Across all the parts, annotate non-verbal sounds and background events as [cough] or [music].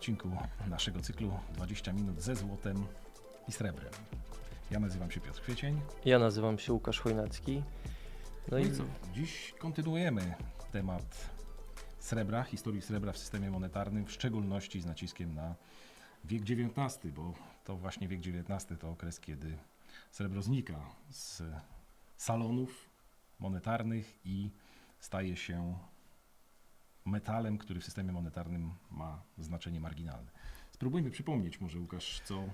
odcinku naszego cyklu 20 minut ze złotem i srebrem. Ja nazywam się Piotr Kwiecień. Ja nazywam się Łukasz Chojnacki. No i co? Dziś kontynuujemy temat srebra, historii srebra w systemie monetarnym, w szczególności z naciskiem na wiek XIX, bo to właśnie wiek XIX to okres, kiedy srebro znika z salonów monetarnych i staje się metalem, który w systemie monetarnym ma znaczenie marginalne. Spróbujmy przypomnieć może, Łukasz, co,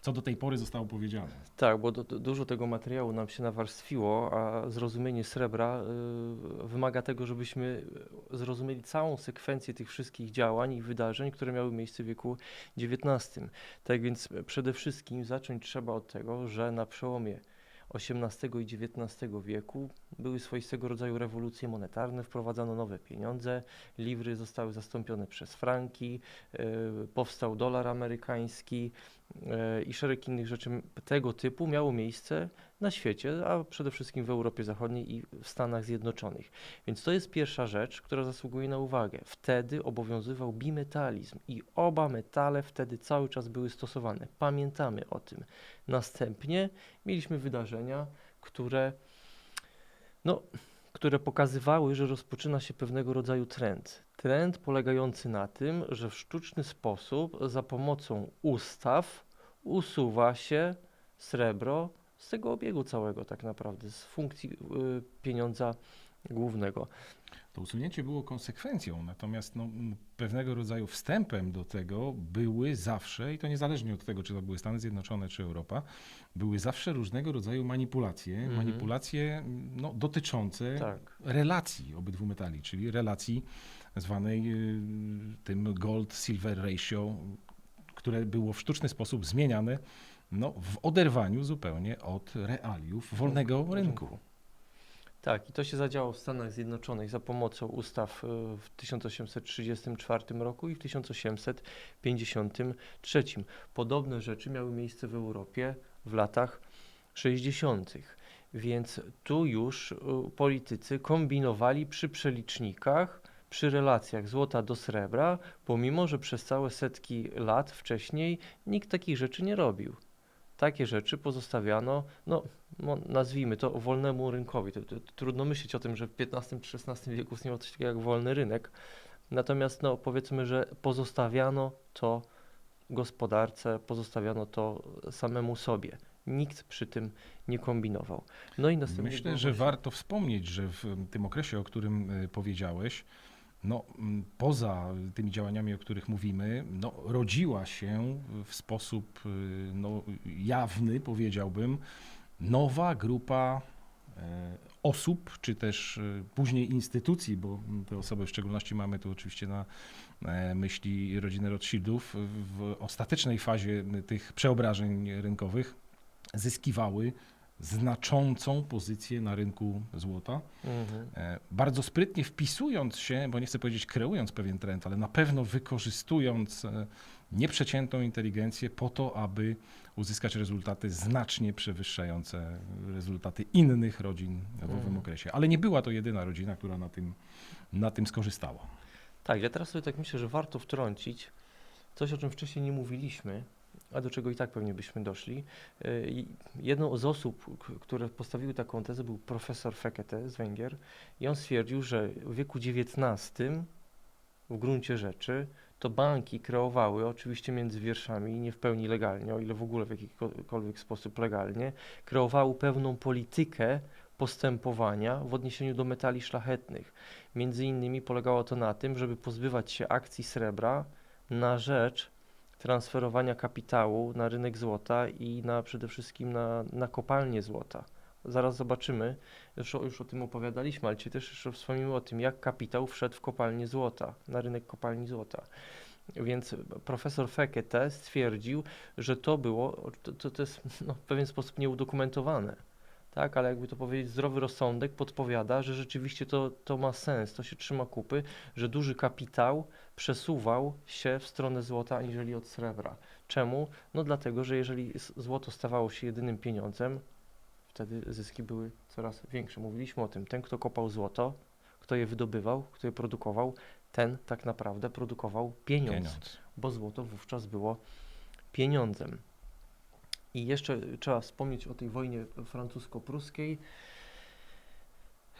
co do tej pory zostało powiedziane. Tak, bo do, do, dużo tego materiału nam się nawarstwiło, a zrozumienie srebra y, wymaga tego, żebyśmy zrozumieli całą sekwencję tych wszystkich działań i wydarzeń, które miały miejsce w wieku XIX. Tak więc przede wszystkim zacząć trzeba od tego, że na przełomie XVIII i XIX wieku były swoistego rodzaju rewolucje monetarne, wprowadzano nowe pieniądze, liwry zostały zastąpione przez franki, y, powstał dolar amerykański y, i szereg innych rzeczy. Tego typu miało miejsce na świecie, a przede wszystkim w Europie Zachodniej i w Stanach Zjednoczonych. Więc to jest pierwsza rzecz, która zasługuje na uwagę. Wtedy obowiązywał bimetalizm i oba metale wtedy cały czas były stosowane. Pamiętamy o tym. Następnie mieliśmy wydarzenia, które, no, które pokazywały, że rozpoczyna się pewnego rodzaju trend. Trend polegający na tym, że w sztuczny sposób za pomocą ustaw usuwa się srebro z tego obiegu całego tak naprawdę, z funkcji y, pieniądza głównego. To usunięcie było konsekwencją, natomiast no, pewnego rodzaju wstępem do tego były zawsze, i to niezależnie od tego, czy to były Stany Zjednoczone, czy Europa, były zawsze różnego rodzaju manipulacje, Mhm. manipulacje m, no, dotyczące Tak. relacji obydwu metali, czyli relacji zwanej y, tym gold-silver ratio, które było w sztuczny sposób zmieniane no, w oderwaniu zupełnie od realiów wolnego rynku. Tak, i to się zadziało w Stanach Zjednoczonych za pomocą ustaw y, w 1834 roku i w 1853. Podobne rzeczy miały miejsce w Europie w latach 60. Więc tu już y, politycy kombinowali przy przelicznikach, przy relacjach złota do srebra, pomimo że przez całe setki lat wcześniej nikt takich rzeczy nie robił. Takie rzeczy pozostawiano, no, no nazwijmy to wolnemu rynkowi. To, to, to trudno myśleć o tym, że w XV czy XVI wieku istniało coś takiego jak wolny rynek. Natomiast no, powiedzmy, że pozostawiano to gospodarce, pozostawiano to samemu sobie. Nikt przy tym nie kombinował. No i następnie Myślę, że warto wspomnieć, że w tym okresie, o którym y, powiedziałeś, no, poza tymi działaniami, o których mówimy, no, rodziła się w sposób y, no, jawny, powiedziałbym, nowa grupa e, osób, czy też y, później instytucji, bo te osoby w szczególności mamy tu oczywiście na e, myśli rodzinę Rothschildów, w ostatecznej fazie tych przeobrażeń rynkowych zyskiwały znaczącą pozycję na rynku złota. Mhm. E, Bardzo sprytnie wpisując się, bo nie chcę powiedzieć kreując pewien trend, ale na pewno wykorzystując e, nieprzeciętną inteligencję po to, aby uzyskać rezultaty znacznie przewyższające rezultaty innych rodzin w owym Mhm. okresie. Ale nie była to jedyna rodzina, która na tym, na tym skorzystała. Tak, ja teraz sobie tak myślę, że warto wtrącić coś, o czym wcześniej nie mówiliśmy, a do czego i tak pewnie byśmy doszli. I Jedną z osób, które postawiły taką tezę, był profesor Fekete z Węgier i on stwierdził, że w wieku XIX w gruncie rzeczy to banki kreowały, oczywiście między wierszami, nie w pełni legalnie, o ile w ogóle w jakikolwiek sposób legalnie, kreowały pewną politykę postępowania w odniesieniu do metali szlachetnych. Między innymi polegało to na tym, żeby pozbywać się akcji srebra na rzecz transferowania kapitału na rynek złota i na przede wszystkim na, na kopalnie złota. Zaraz zobaczymy, już o, już o tym opowiadaliśmy, ale dzisiaj też jeszcze wspomnimy o tym, jak kapitał wszedł w kopalnię złota, na rynek kopalni złota. Więc profesor Fekete stwierdził, że to było, to, to jest no, w pewien sposób nieudokumentowane tak, ale jakby to powiedzieć, zdrowy rozsądek podpowiada, że rzeczywiście to, to ma sens, to się trzyma kupy, że duży kapitał przesuwał się w stronę złota aniżeli od srebra. Czemu? No dlatego, że jeżeli złoto stawało się jedynym pieniądzem, wtedy zyski były coraz większe. Mówiliśmy o tym, ten kto kopał złoto, kto je wydobywał, kto je produkował, ten tak naprawdę produkował pieniądz, Pieniądz. bo złoto wówczas było pieniądzem. I jeszcze trzeba wspomnieć o tej wojnie francusko-pruskiej.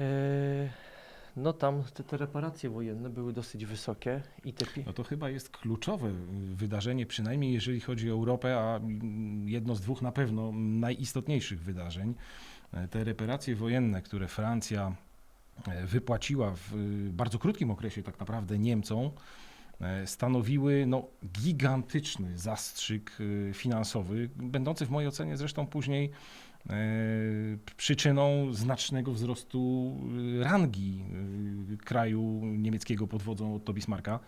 Eee, No tam te, te reparacje wojenne były dosyć wysokie i te No to chyba jest kluczowe wydarzenie, przynajmniej jeżeli chodzi o Europę, a jedno z dwóch na pewno najistotniejszych wydarzeń. E, Te reparacje wojenne, które Francja e, wypłaciła w bardzo krótkim okresie tak naprawdę Niemcom, e, stanowiły no, gigantyczny zastrzyk y, finansowy, będący w mojej ocenie zresztą później e, przyczyną znacznego wzrostu rangi kraju niemieckiego pod wodzą Otto Bismarcka.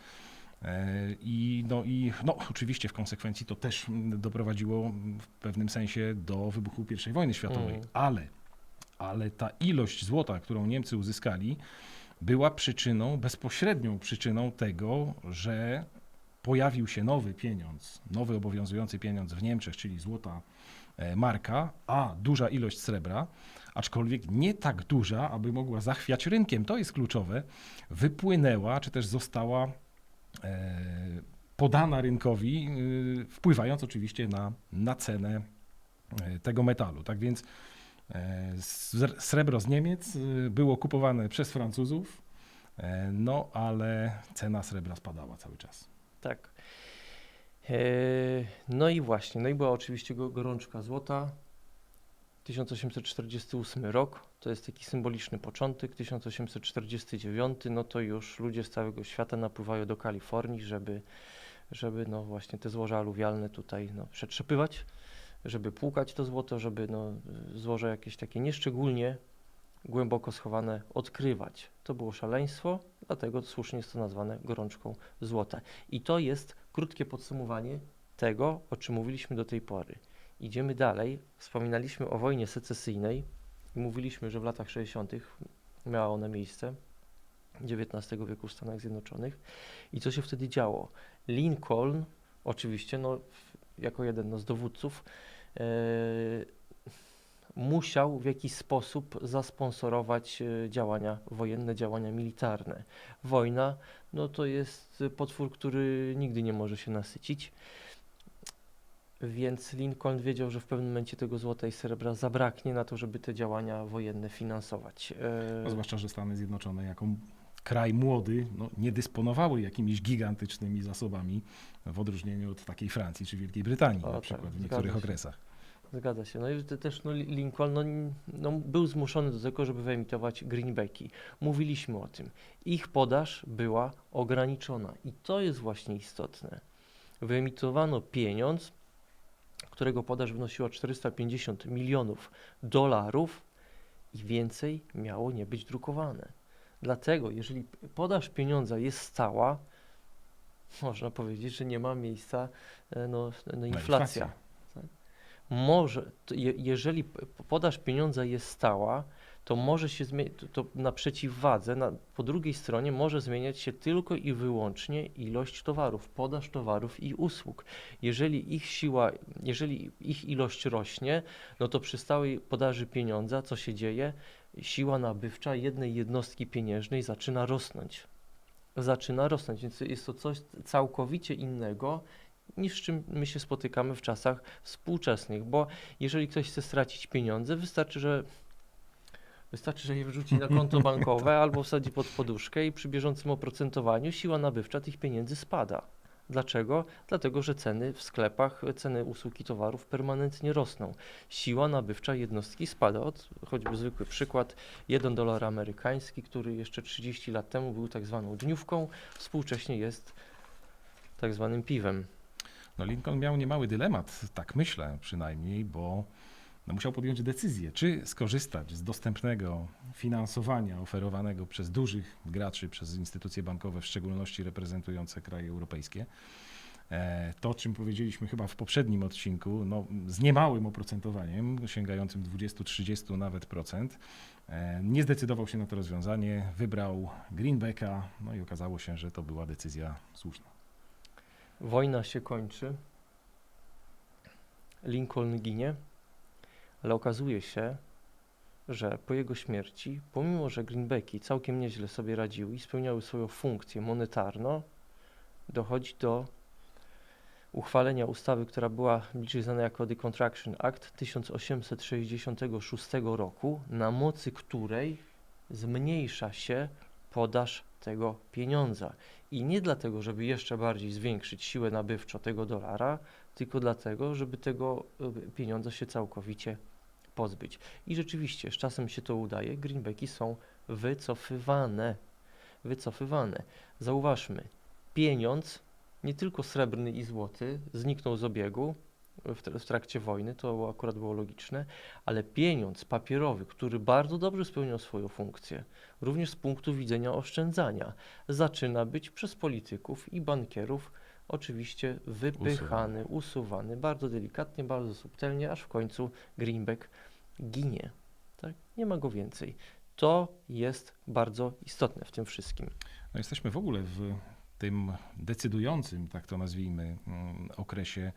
E, I, no, i no, oczywiście w konsekwencji to też mm, doprowadziło w pewnym sensie do wybuchu I wojny światowej, Mhm. ale, ale ta ilość złota, którą Niemcy uzyskali, była przyczyną, bezpośrednią przyczyną tego, że pojawił się nowy pieniądz, nowy obowiązujący pieniądz w Niemczech, czyli złota e, marka, a duża ilość srebra, aczkolwiek nie tak duża, aby mogła zachwiać rynkiem, to jest kluczowe, wypłynęła, czy też została e, podana rynkowi, y, wpływając oczywiście na, na cenę e, tego metalu. Tak więc e, srebro z Niemiec y, było kupowane przez Francuzów, e, no ale cena srebra spadała cały czas. Tak. Eee, No i właśnie, no i była oczywiście go- gorączka złota. 1848 rok, to jest taki symboliczny początek. 1849, no to już ludzie z całego świata napływają do Kalifornii, żeby, żeby no właśnie te złoża aluwialne tutaj no, przetrzepywać, żeby płukać to złoto, żeby no, złoże jakieś takie nieszczególnie głęboko schowane odkrywać. To było szaleństwo, dlatego słusznie jest to nazwane gorączką złota. I to jest krótkie podsumowanie tego, o czym mówiliśmy do tej pory. Idziemy dalej. Wspominaliśmy o wojnie secesyjnej i mówiliśmy, że w latach 60. miała ona miejsce, XIX wieku w Stanach Zjednoczonych. I co się wtedy działo? Lincoln, oczywiście, no, jako jeden no, z dowódców, musiał w jakiś sposób zasponsorować e, działania wojenne, działania militarne. Wojna no to jest potwór, który nigdy nie może się nasycić. Więc Lincoln wiedział, że w pewnym momencie tego złota i srebra zabraknie na to, żeby te działania wojenne finansować. E, No, zwłaszcza, że Stany Zjednoczone jako kraj młody no, nie dysponowały jakimiś gigantycznymi zasobami w odróżnieniu od takiej Francji czy Wielkiej Brytanii O, na tak, przykład w zgadza niektórych okresach. Zgadza się. No i te- też no, Li- Lincoln no, no, był zmuszony do tego, żeby wyemitować greenbacki. Mówiliśmy o tym. Ich podaż była ograniczona i to jest właśnie istotne. Wyemitowano pieniądz, którego podaż wynosiła 450 milionów dolarów i więcej miało nie być drukowane. Dlatego, jeżeli podaż pieniądza jest stała, można powiedzieć, że nie ma miejsca e, no, no, inflacja. Może, je, jeżeli podaż pieniądza jest stała, to może się zmienić, to, to na przeciwwadze, na, po drugiej stronie może zmieniać się tylko i wyłącznie ilość towarów, podaż towarów i usług. Jeżeli ich siła, jeżeli ich ilość rośnie, no to przy stałej podaży pieniądza, co się dzieje? Siła nabywcza jednej jednostki pieniężnej zaczyna rosnąć. Zaczyna rosnąć, więc jest to coś całkowicie innego niż z czym my się spotykamy w czasach współczesnych, bo jeżeli ktoś chce stracić pieniądze, wystarczy, że wystarczy, że je wrzuci na konto bankowe [laughs] albo wsadzi pod poduszkę i przy bieżącym oprocentowaniu siła nabywcza tych pieniędzy spada. Dlaczego? Dlatego, że ceny w sklepach, ceny usług i towarów permanentnie rosną. Siła nabywcza jednostki spada. Od choćby zwykły przykład, 1 dolar amerykański, który jeszcze 30 lat temu był tak zwaną dniówką, współcześnie jest tak zwanym piwem. No Lincoln miał niemały dylemat, tak myślę przynajmniej, bo no musiał podjąć decyzję, czy skorzystać z dostępnego finansowania oferowanego przez dużych graczy, przez instytucje bankowe, w szczególności reprezentujące kraje europejskie. E, To, o czym powiedzieliśmy chyba w poprzednim odcinku, no, z niemałym oprocentowaniem, sięgającym 20-30 nawet procent, e, nie zdecydował się na to rozwiązanie, wybrał Greenbacka, no i okazało się, że to była decyzja słuszna. Wojna się kończy. Lincoln ginie, ale okazuje się, że po jego śmierci, pomimo że greenbacki całkiem nieźle sobie radziły i spełniały swoją funkcję monetarną, dochodzi do uchwalenia ustawy, która była bliżej znana jako The Contraction Act 1866 roku, na mocy której zmniejsza się podaż tego pieniądza. I nie dlatego, żeby jeszcze bardziej zwiększyć siłę nabywczą tego dolara, tylko dlatego, żeby tego y, pieniądza się całkowicie pozbyć. I rzeczywiście, z czasem się to udaje, greenbacki są wycofywane. Wycofywane. Zauważmy, pieniądz, nie tylko srebrny i złoty, zniknął z obiegu w, tr- w trakcie wojny, to akurat było logiczne, ale pieniądz papierowy, który bardzo dobrze spełniał swoją funkcję, również z punktu widzenia oszczędzania, zaczyna być przez polityków i bankierów oczywiście wypychany, usuwany bardzo delikatnie, bardzo subtelnie, aż w końcu greenback ginie. Tak? Nie ma go więcej. To jest bardzo istotne w tym wszystkim. No jesteśmy w ogóle w tym decydującym, tak to nazwijmy, mm, okresie,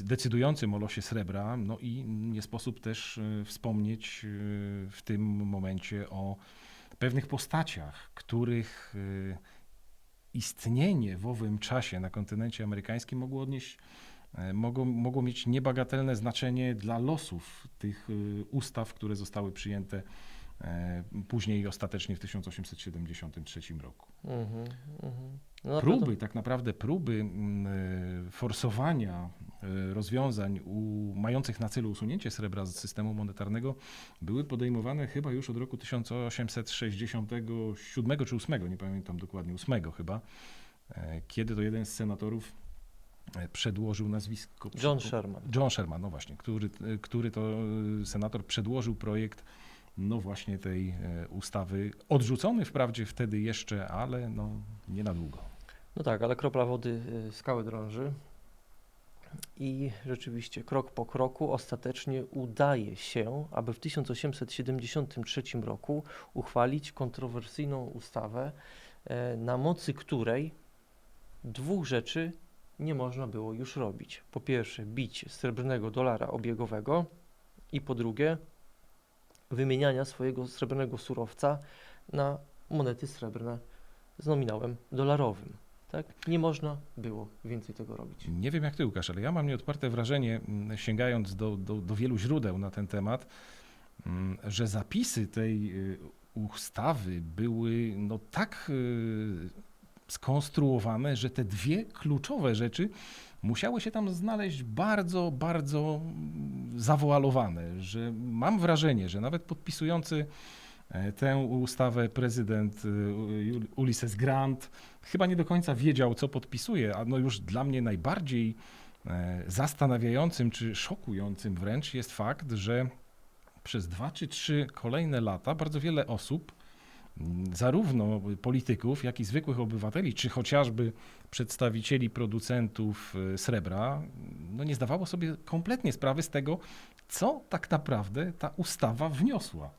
decydującym o losie srebra. No i nie sposób też e, wspomnieć e, w tym momencie o pewnych postaciach, których e, istnienie w owym czasie na kontynencie amerykańskim mogło odnieść, e, mogło, mogło mieć niebagatelne znaczenie dla losów tych e, ustaw, które zostały przyjęte e, później i ostatecznie w 1873 roku. Mhm, mhm. No na Próby, pewno- tak naprawdę próby mm, e, forsowania e, rozwiązań u, mających na celu usunięcie srebra z systemu monetarnego były podejmowane chyba już od roku 1867 czy 8, nie pamiętam dokładnie, 8 chyba, e, kiedy to jeden z senatorów e, przedłożył nazwisko. John Sherman. John Sherman, no właśnie, który, który to e, senator przedłożył projekt no właśnie tej e, ustawy, odrzucony wprawdzie wtedy jeszcze, ale no nie na długo. No tak, ale kropla wody y, skały drąży. I rzeczywiście krok po kroku ostatecznie udaje się, aby w 1873 roku uchwalić kontrowersyjną ustawę, e, na mocy której dwóch rzeczy nie można było już robić. Po pierwsze, bić srebrnego dolara obiegowego i po drugie, wymieniania swojego srebrnego surowca na monety srebrne z nominałem dolarowym. Tak? Nie można było więcej tego robić. Nie wiem jak ty, Łukasz, ale ja mam nieodparte wrażenie, mm, sięgając do, do, do wielu źródeł na ten temat, mm, że zapisy tej y, ustawy były no tak y, skonstruowane, że te dwie kluczowe rzeczy musiały się tam znaleźć bardzo, bardzo mm, zawoalowane, że mam wrażenie, że nawet podpisujący e, tę ustawę prezydent Ul- Ulysses Grant chyba nie do końca wiedział, co podpisuje, a no już dla mnie najbardziej e, zastanawiającym czy szokującym wręcz jest fakt, że przez dwa czy trzy kolejne lata bardzo wiele osób, m, zarówno polityków, jak i zwykłych obywateli, czy chociażby przedstawicieli producentów e, srebra, no nie zdawało sobie kompletnie sprawy z tego, co tak naprawdę ta ustawa wniosła.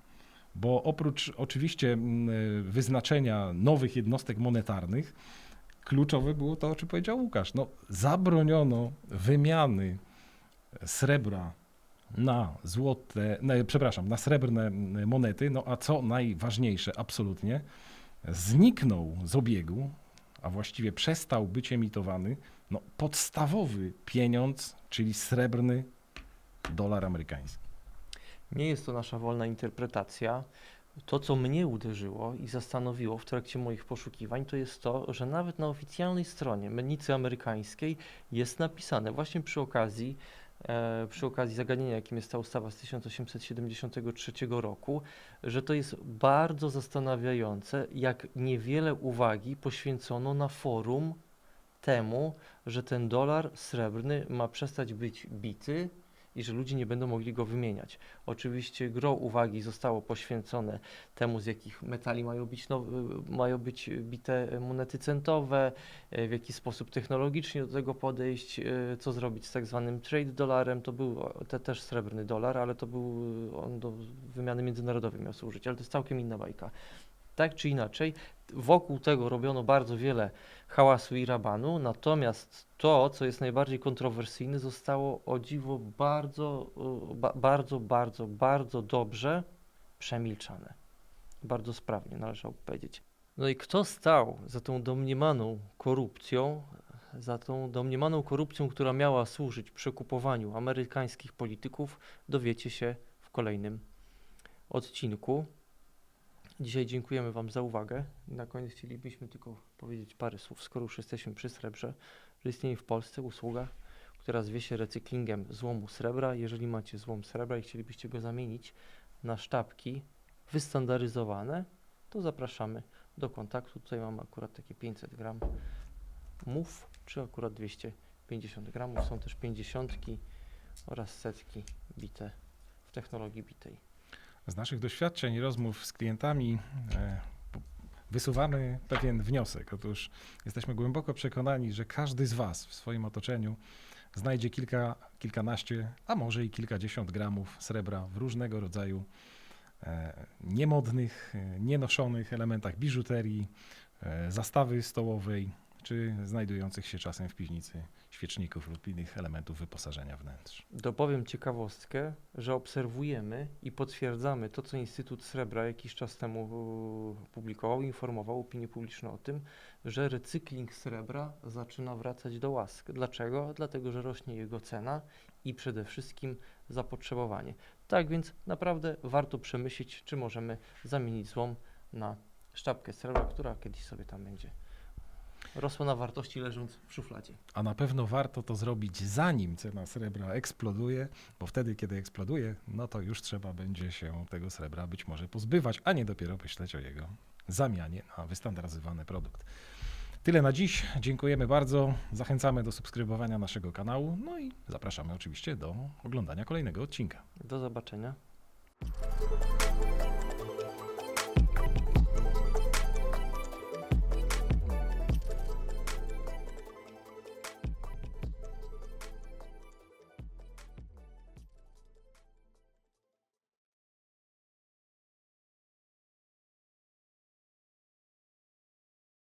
Bo oprócz oczywiście mm, wyznaczenia nowych jednostek monetarnych, kluczowe było to, o czym powiedział Łukasz. No, zabroniono wymiany srebra na złote, no, przepraszam, na srebrne mm, monety, no a co najważniejsze, absolutnie, zniknął z obiegu, a właściwie przestał być emitowany, no, podstawowy pieniądz, czyli srebrny dolar amerykański. Nie jest to nasza wolna interpretacja. To, co mnie uderzyło i zastanowiło w trakcie moich poszukiwań, to jest to, że nawet na oficjalnej stronie mennicy amerykańskiej jest napisane właśnie przy okazji, e, przy okazji zagadnienia, jakim jest ta ustawa z 1873 roku, że to jest bardzo zastanawiające, jak niewiele uwagi poświęcono na forum temu, że ten dolar srebrny ma przestać być bity i że ludzie nie będą mogli go wymieniać. Oczywiście gro uwagi zostało poświęcone temu, z jakich metali mają być, now, mają być bite monety centowe, w jaki sposób technologicznie do tego podejść, e, co zrobić z tak zwanym trade dolarem. To był te, też srebrny dolar, ale to był on do wymiany międzynarodowej miał służyć, ale to jest całkiem inna bajka. Tak czy inaczej, wokół tego robiono bardzo wiele hałasu i rabanu, natomiast to, co jest najbardziej kontrowersyjne, zostało o dziwo bardzo, ba, bardzo, bardzo, bardzo dobrze przemilczane. Bardzo sprawnie, należałoby powiedzieć. No i kto stał za tą domniemaną korupcją, za tą domniemaną korupcją, która miała służyć przekupowaniu amerykańskich polityków, dowiecie się w kolejnym odcinku. Dzisiaj dziękujemy Wam za uwagę. Na koniec chcielibyśmy tylko powiedzieć parę słów, skoro już jesteśmy przy srebrze, że istnieje w Polsce usługa, która zwie się recyklingiem złomu srebra. Jeżeli macie złom srebra i chcielibyście go zamienić na sztabki wystandaryzowane, to zapraszamy do kontaktu. Tutaj mamy akurat takie 500 gram mów, czy akurat 250 gramów. Są też 50 oraz setki bite w technologii bitej. Z naszych doświadczeń i rozmów z klientami e, wysuwamy pewien wniosek. Otóż jesteśmy głęboko przekonani, że każdy z Was w swoim otoczeniu znajdzie kilka, kilkanaście, a może i kilkadziesiąt gramów srebra w różnego rodzaju e, niemodnych, e, nienoszonych elementach biżuterii, zastawy stołowej, czy znajdujących się czasem w piwnicy świeczników lub innych elementów wyposażenia wnętrz. Dopowiem ciekawostkę, że obserwujemy i potwierdzamy to, co Instytut Srebra jakiś czas temu e, publikował, informował opinię publiczną o tym, że recykling srebra zaczyna wracać do łask. Dlaczego? Dlatego, że rośnie jego cena i przede wszystkim zapotrzebowanie. Tak więc naprawdę warto przemyśleć, czy możemy zamienić złom na sztabkę srebra, która kiedyś sobie tam będzie rosła na wartości leżąc w szufladzie. A na pewno warto to zrobić zanim cena srebra eksploduje, bo wtedy, kiedy eksploduje, no to już trzeba będzie się tego srebra być może pozbywać, a nie dopiero myśleć o jego zamianie na wystandaryzowany produkt. Tyle na dziś. Dziękujemy bardzo. Zachęcamy do subskrybowania naszego kanału. No i zapraszamy oczywiście do oglądania kolejnego odcinka. Do zobaczenia.